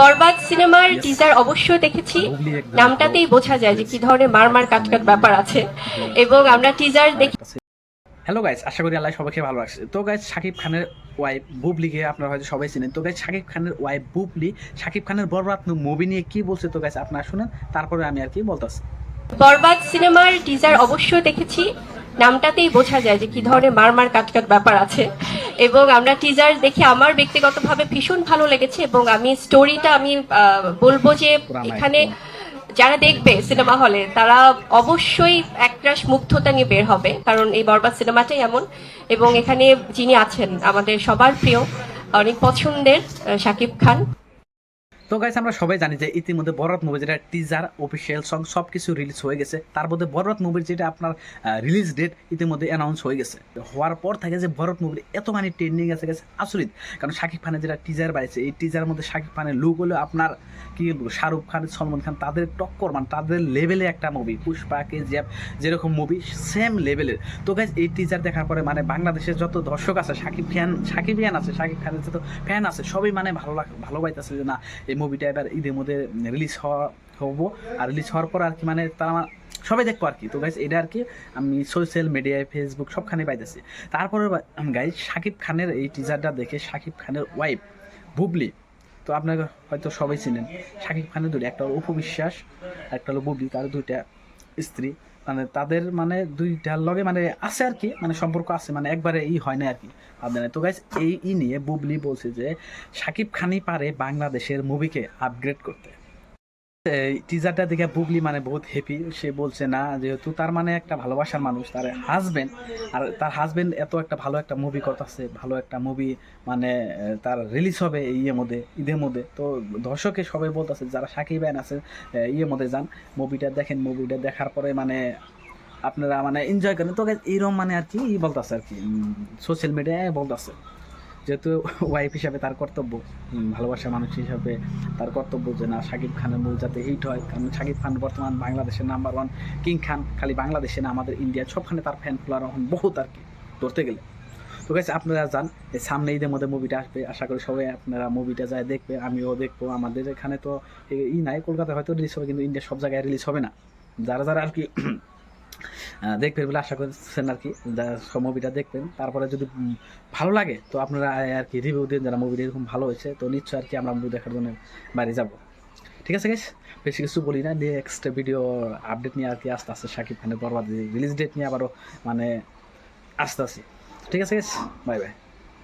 বরবাদ সিনেমার টিজার অবশ্যই দেখেছি। নামটাতেই বোঝা যায় যে কি ধরনের মারমার কাটকাট ব্যাপার আছে। এবং আমরা টিজার দেখে হ্যালো গাইস আশা করি আল্লাহ সবাইকে ভালো রাখছে। তো গাইস শাকিব খানের ওয়াইফ বুবলিকে আপনারা হয়তো সবাই চিনেন। তো গাইস শাকিব খানের ওয়াইফ বুবলি শাকিব খানের বরবাদ মুভি নিয়ে কি বলছে তো গাইস আপনারা শুনেন তারপরে আমি আর কি বলতেছি। বরবাদ সিনেমার টিজার অবশ্যই দেখেছি। নামটাতেই বোঝা যায় যে কি ধরনের মারমার কাটকাট ব্যাপার আছে। এবং আমরা টিজার দেখে আমার ব্যক্তিগতভাবে ভীষণ ভালো লেগেছে এবং আমি স্টোরিটা আমি বলব যে এখানে যারা দেখবে সিনেমা হলে তারা অবশ্যই একরাশ মুগ্ধতা নিয়ে বের হবে কারণ এই বরবাদ সিনেমাটাই এমন। এবং এখানে যিনি আছেন আমাদের সবার প্রিয় অনেক পছন্দের শাকিব খান। তো গাইস আমরা সবাই জানি যে ইতিমধ্যে বরত মুভি যেটা টিজার অফিসিয়াল সং সব কিছু রিলিজ হয়ে গেছে। তার মধ্যে বরত মুভির যেটা আপনার রিলিজ ডেট ইতিমধ্যে অ্যানাউন্স হয়ে গেছে। হওয়ার পর থেকে যে বরত মুভির এত মানে ট্রেন্ডিং আছে গেছে আচরিত কারণ শাকিব খানের যেটা টিজার বাড়িছে এই টিজারের মধ্যে শাকিব খানের লুক হলো আপনার কি বলব শাহরুখ খান, সলমান খান, তাদের টক্কর মানে তাদের লেভেলে একটা মুভি পুষ্পা, কেজিএফ যেরকম মুভি সেম লেভেলের তো গাইজ এই টিজার দেখার পরে মানে বাংলাদেশের যত দর্শক আছে, সাকিব ফ্যান শাকিব ফ্যান আছে শাকিব খানের যত ফ্যান আছে, সবই মানে ভালো লাগ, ভালো পাইতেছে যে না, এই মুভিটা এবার ঈদের মধ্যে রিলিজ হওয়া, হব। আর রিলিজ হওয়ার পর আর কি মানে তারা সবাই দেখব আর কি। তো গাইজ এটা আর কি আমি সোশ্যাল মিডিয়ায় ফেসবুক সবখানে পাইতেছি। তারপরে গাইজ শাকিব খানের এই টিজারটা দেখে শাকিব খানের ওয়াইফ বুবলি তো আপনারা হয়তো সবাই চিনেন। শাকিব খানের দুটো একটা হলো উপবিশ্বাস একটা হলো বুবলি তার দুইটা স্ত্রী। মানে তাদের মানে দুইটার লগে মানে আছে আর কি মানে সম্পর্ক আছে মানে একবারে ই হয় না আর কি। আপনারা তো গাইজ এই ই নিয়ে বুবলি বলছে যে, শাকিব খানই পারে বাংলাদেশের মুভিকে আপগ্রেড করতে। টিজারটা দেখে বুবলি মানে বহুত হ্যাপি সে বলছে, না, যেহেতু তার মানে একটা ভালোবাসার মানুষ, তার হাজবেন্ড আর তার হাজবেন্ড এত একটা ভালো একটা মুভি করতেছে, ভালো একটা মুভি মানে তার রিলিজ হবে ইয়ের মধ্যে, ঈদের মধ্যে। তো দর্শকে সবাই বলতেছে, যারা সাকিব আইন আছে ইয়ের মধ্যে যান মুভিটা দেখেন মুভিটা দেখার পরে মানে আপনারা মানে এনজয় করেন। তো এইরকম মানে আর কি বলতেছে আর কি সোশ্যাল মিডিয়ায় বলতেছে। যেহেতু ওয়াইফ হিসাবে তার কর্তব্য ভালোবাসা মানুষ হিসাবে তার কর্তব্য যে না শাকিব খানের মুভি যাতে হিট হয়। কারণ শাকিব খান বর্তমান বাংলাদেশের নাম্বার ওয়ান কিং খান, খালি বাংলাদেশে না, আমাদের ইন্ডিয়ার সবখানে তার ফ্যান ফলোয়ার এখন বহুত আর কি, ধরতে গেলে। তো গেছে আপনারা যান সামনে ঈদের মধ্যে মুভিটা আসবে। আশা করি সবাই আপনারা মুভিটা যায় দেখবে, আমিও দেখব। আমাদের এখানে তো ই নাই, কলকাতায় হয়তো রিলিজ হবে, কিন্তু ইন্ডিয়া সব জায়গায় রিলিজ হবে না। যারা যারা আর কি দেখবেন বলে আশা করছেন আর কি, যা- মুভিটা দেখবেন। তারপরে যদি ভালো লাগে, তো আপনারা আর কি রিভিউ দিন যারা মুভিটা এরকম ভালো হয়েছে, তো নিশ্চয়ই আর কি আমরা মুভি দেখার জন্য বাইরে যাব। ঠিক আছে গাইস বেশি কিছু বলি না নেক্সট ভিডিও আপডেট নিয়ে আর কি আস্তে আস্তে সাকিব খানের বরবাদ রিলিজ ডেট নিয়ে আবারও মানে আস্তে আসি ঠিক আছে গাইস বাই বাই